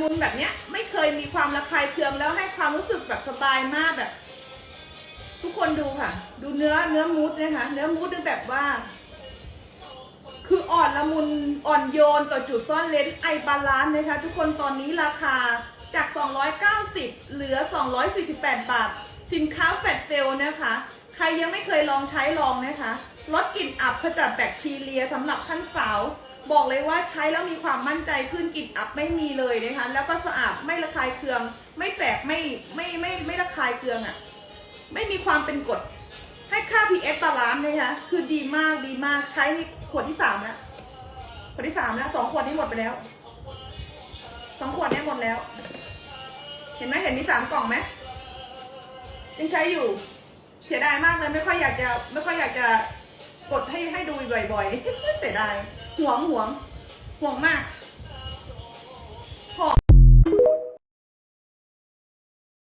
มุนแบบเนี้ย ไม่เคยมีความระคายเคืองแล้วให้ความรู้สึกแบบสบายมากแบบ ทุกคนดูค่ะ ดูเนื้อเนื้อมูสนะคะเนื้อมูสเป็นแบบว่า คืออ่อนละมุนอ่อนโยนต่อจุดซ่อนเลนไอบาลานซ์นะคะ ทุกคนตอนนี้ราคาจาก 290 เหลือ 248 บาท สินค้าแฟลตเซลล์นะคะ ใครยังไม่เคยลองใช้ลองนะคะลดกลิ่นอับขจัดแบคทีเรียสำหรับท่านสาว บอกเลยว่าใช้แล้วมีความมั่นใจขึ้นกลิ่นอับไม่มีเลยนะคะ แล้วก็สะอาดไม่ระคายเคือง ไม่แสบไม่ไม่ไม่ไม่ระคายเคืองอะ่ะ ไม่มีความเป็นกรดให้ค่า pH บาลานซ์นะคะคือดีมากดีมากใช้ในขวดที่สามแล้วขวดที่สามแล้วสองขวดนี้หมดไปแล้วสองขวดนี้หมดแล้ว เห็นไหมเห็นมีสามกล่องไหมยังใช้อยู่ เสียดายมากเลยไม่ค่อยอยากจะไม่ค่อยอยากจะ ให้ให้ดูบ่อยๆเสียดายห่วงห่วงห่วงมาก